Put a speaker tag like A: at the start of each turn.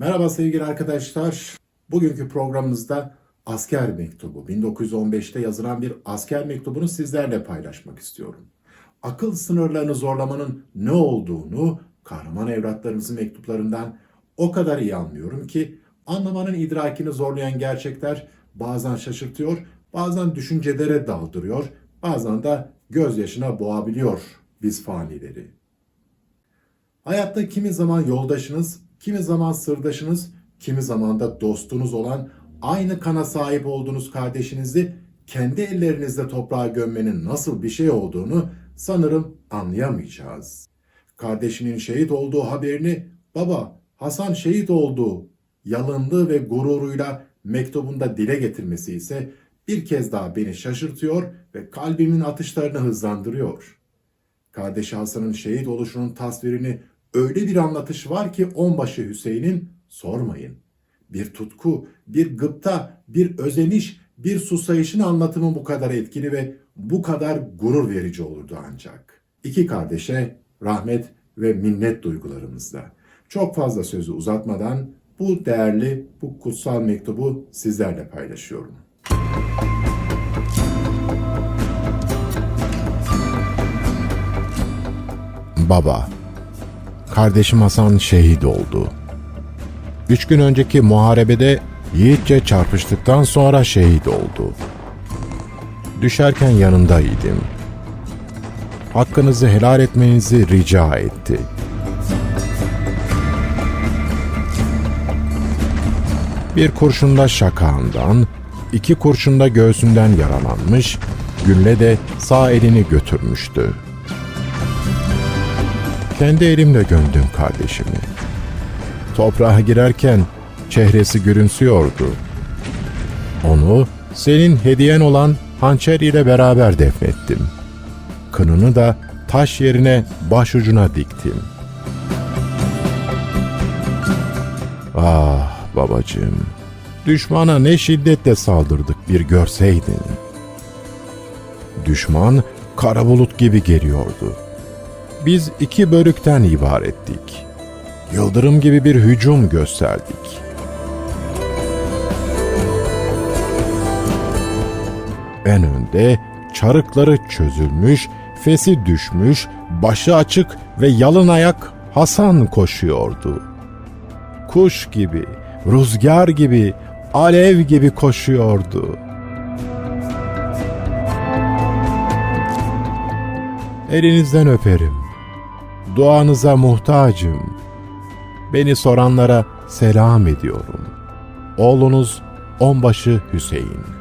A: Merhaba sevgili arkadaşlar. Bugünkü programımızda asker mektubu, 1915'te yazılan bir asker mektubunu sizlerle paylaşmak istiyorum. Akıl sınırlarını zorlamanın ne olduğunu kahraman evlatlarımızın mektuplarından o kadar iyi anlıyorum ki anlamanın idrakini zorlayan gerçekler bazen şaşırtıyor, bazen düşüncelere daldırıyor, bazen de gözyaşına boğabiliyor biz fanileri. Hayatta kimi zaman yoldaşınız, kimi zaman sırdaşınız, kimi zaman da dostunuz olan aynı kana sahip olduğunuz kardeşinizi kendi ellerinizle toprağa gömmenin nasıl bir şey olduğunu sanırım anlayamayacağız. Kardeşinin şehit olduğu haberini baba Hasan şehit oldu yalındığı ve gururuyla mektubunda dile getirmesi ise bir kez daha beni şaşırtıyor ve kalbimin atışlarını hızlandırıyor. Kardeşi Hasan'ın şehit oluşunun tasvirini öyle bir anlatış var ki onbaşı Hüseyin'in sormayın. Bir tutku, bir gıpta, bir özeniş, bir susayışın anlatımı bu kadar etkili ve bu kadar gurur verici olurdu ancak. İki kardeşe rahmet ve minnet duygularımızla. Çok fazla sözü uzatmadan bu değerli, bu kutsal mektubu sizlerle paylaşıyorum.
B: Baba, kardeşim Hasan şehit oldu. Üç gün önceki muharebede yiğitçe çarpıştıktan sonra şehit oldu. Düşerken yanındaydım. Hakkınızı helal etmenizi rica etti. Bir kurşunda şakağından, iki kurşunda göğsünden yaralanmış, gülle de sağ elini götürmüştü. Kendi elimle gömdüm kardeşimi. Toprağa girerken çehresi gülümsüyordu. Onu senin hediyen olan hançer ile beraber defnettim. Kınını da taş yerine başucuna diktim. Ah babacığım, düşmana ne şiddetle saldırdık bir görseydin. Düşman kara bulut gibi geliyordu biz iki bölükten ibarettik. Yıldırım gibi bir hücum gösterdik. En önde çarıkları çözülmüş, fesi düşmüş, başı açık ve yalın ayak Hasan koşuyordu. Kuş gibi, rüzgar gibi, alev gibi koşuyordu.'' Elinizden öperim. Duanıza muhtacım. Beni soranlara selam ediyorum. Oğlunuz Onbaşı Hüseyin.